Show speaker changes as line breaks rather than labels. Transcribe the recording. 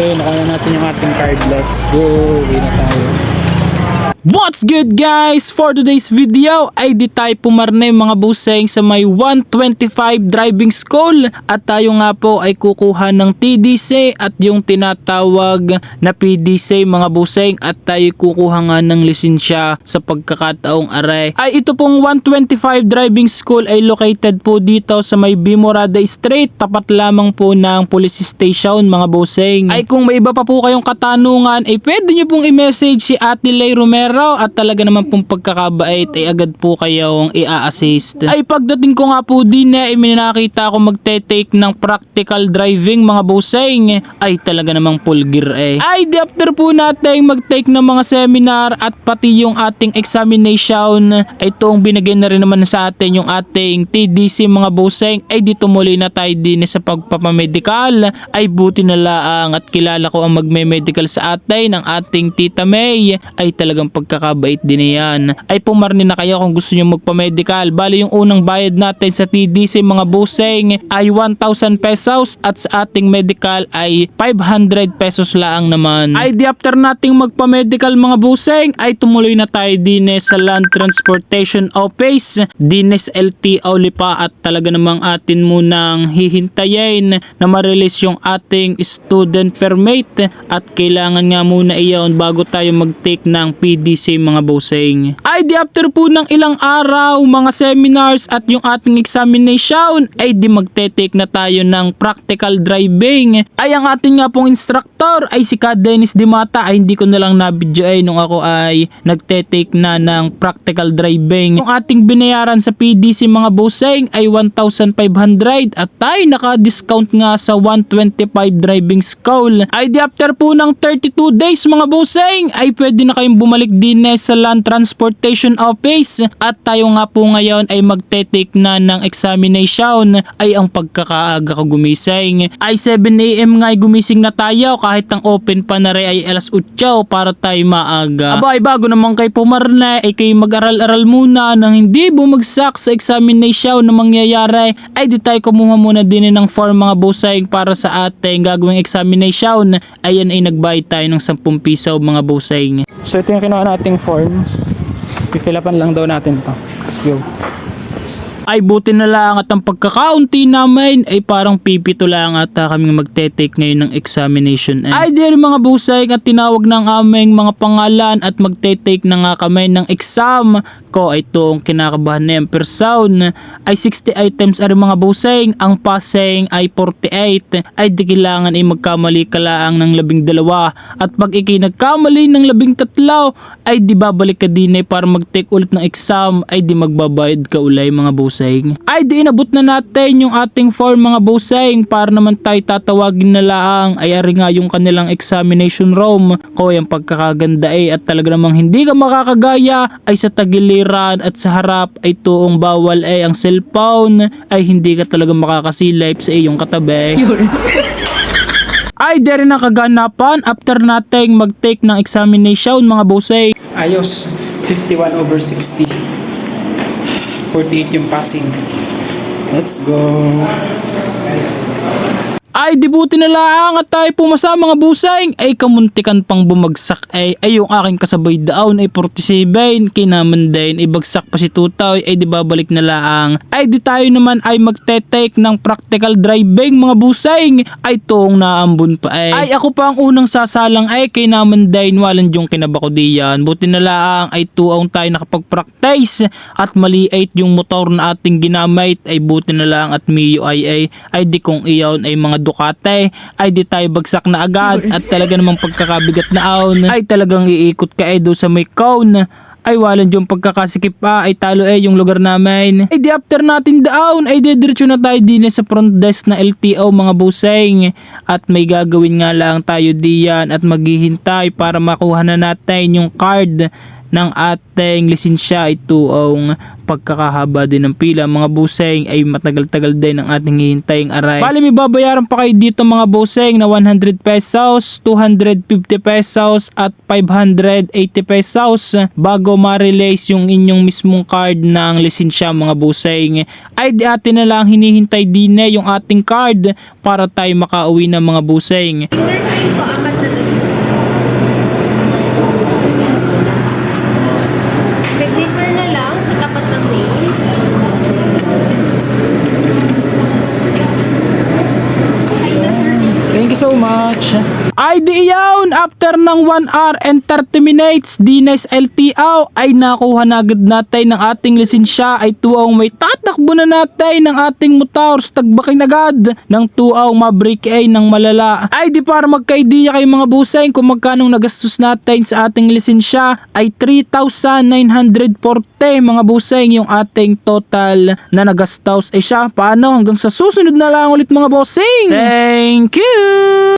So nakaya natin yung ating card. Let's go. Uwi na tayo.
What's good guys? For today's video ay di tayo pumarne mga buseng sa may 125 driving school at tayo nga po ay kukuha ng TDC at yung tinatawag na PDC mga buseng at tayo kukuha nga ng lisensya sa pagkakataong are. Ay ito pong 125 driving school ay located po dito sa may Bimorada Street tapat lamang po ng police station mga buseng. Ay kung may iba pa po kayong katanungan ay pwede nyo pong i-message si Ate Lay Romero at talaga naman pong pagkakabait ay agad po kayong i-assist. Ay pagdating ko nga po din eh, may nakita ako magte-take ng practical driving mga buseng ay talaga namang full gear eh. Ay di after po natin mag-take ng mga seminar at pati yung ating examination ay itong binigay na rin naman sa atin yung ating TDC mga buseng ay di tumuloy na tayo din sa pagpapamedical ay buti na laang at kilala ko ang magme-medical sa atin ang ating tita May ay talagang pagkakabait din yan. Ay pumarni na kayo kung gusto nyo magpa-medical. Bali yung unang bayad natin sa TDC mga buseng ay 1,000 pesos at sa ating medical ay 500 pesos lang naman. Ay di after nating magpa-medical mga buseng ay tumuloy na tayo din eh sa Land Transportation Office din sa LTO Lipa at talaga namang atin munang hihintayin na ma-release yung ating student permit at kailangan nga muna iyon bago tayo mag-take ng PDC mga buseng. Ay di after po ng ilang araw, mga seminars at yung ating examination ay di magte-take na tayo ng practical driving. Ay ang ating nga pong instructor ay si Ka Dennis Dimata ay hindi ko na lang na-video ay nung ako ay nagte-take na ng practical driving. Yung ating binayaran sa PDC mga buseng ay 1,500 at tayo naka-discount nga sa 125 driving school. Ay di after po ng 32 days mga buseng ay pwede na kayong bumalik din eh sa Land Transportation Office at tayo nga po ngayon ay magte-take na ng examination ay ang pagkakaaga ko gumising. Ay 7am nga ay gumising na tayo kahit ang open pa na ay alas 8 para tayo maaga. Aba ay bago naman kay pumarna ay kayo mag-aral-aral muna nang hindi bumagsak sa examination na mangyayari ay di tayo kumuha muna din ng form mga busay para sa ating gagawing examination. Ayan ay nagbayad tayo ng 10 piso mga busay.
So ito yung kinuha nating form. Pipilapan lang daw natin to. Let's go.
Ay buti na lang at ang pagkakaunti namin ay parang pipito lang at uh, kaming magte-take ngayon ng examination. Eh. Ay rin mga busay at tinawag ng aming mga pangalan at magte-take na nga kami ng exam ko. Ay itong kinakabahan na yung per sound ay 60 items ay mga busay ang passing ay 48 ay di kailangan ay magkamali ka lang ng labing dalawa. At pag ikay nagkamali ng labing tatlo ay di babalik ka din ay para mag-take ulit ng exam. Ay di magbabayad ka ulay mga busay ay di inabot na natin yung ating form mga busay para naman tayo tatawagin na lang. Ay ari nga yung kanilang examination room. Ko yung pagkakaganda ay at talaga namang hindi ka makakagaya. Ay sa tagiliran at sa harap ay tuong bawal ay ang cellphone ay hindi ka talaga makakasilip sa iyong katabi. Ay dere na kaganapan after nating mag-take ng examination mga busay
Ayos. 51 over 60. 48 yung passing. Let's go.
Ay, di buti na lang at tayo pumasa mga busay. Ay, kamuntikan pang bumagsak ay, ay yung aking kasabay daon ay 47. Kinaman din, ibagsak pa si Tutoy. Ay, di babalik na lang. Ay, di tayo naman ay magte-take ng practical driving mga busay. Ay, toong naambun pa ay. Ay, ako pa ang unang sasalang ay kay naman din walang yung kinabako diyan. Buti na lang ay tuong tayo nakapag-practice at maliit yung motor na ating ginamit ay buti na lang at Mio ay ay ay di kung iyon ay mga Ducati ay di tayo bagsak na agad. At talaga namang pagkakabigat na aon. Ay talagang iikot ka eh doon sa may cone. Ay walang yung pagkakasikip pa ay talo eh yung lugar namin. Ay di after natin down ay didiretso na tayo din sa front desk na LTO mga buseng. At may gagawin nga lang tayo diyan at maghihintay para makuha na natin yung card ng ating lisensya ay tuong pagkakahaba din ng pila mga buseng ay matagal-tagal din ang ating hihintayin aray. Bali may babayaran pa kayo dito mga buseng na 100 pesos, 250 pesos at 580 pesos bago ma-release yung inyong mismong card ng lisensya mga buseng. Ay di atin na lang hinihintay din eh yung ating card para tayo makauwi ng mga buseng.
Intertime po, apat na days. Signature na lang sa tapat ng name. Ay, na sir, thank you.
Thank you so much.
Ay di after ng 1 hour and 30 minutes, Dines LTO ay nakuha na agad natin ng ating lisensya ay tuaw may tatakbo na natin ng ating motor sa tagbakin agad ng tuaw mabrik ay ng malala. Ay di para magka-idea kayo mga buseng kung magkano nagastos natin sa ating lisensya ay 3,940 mga buseng yung ating total na nagastos ay siya. Paano hanggang sa susunod na lang ulit mga bossing? Thank you!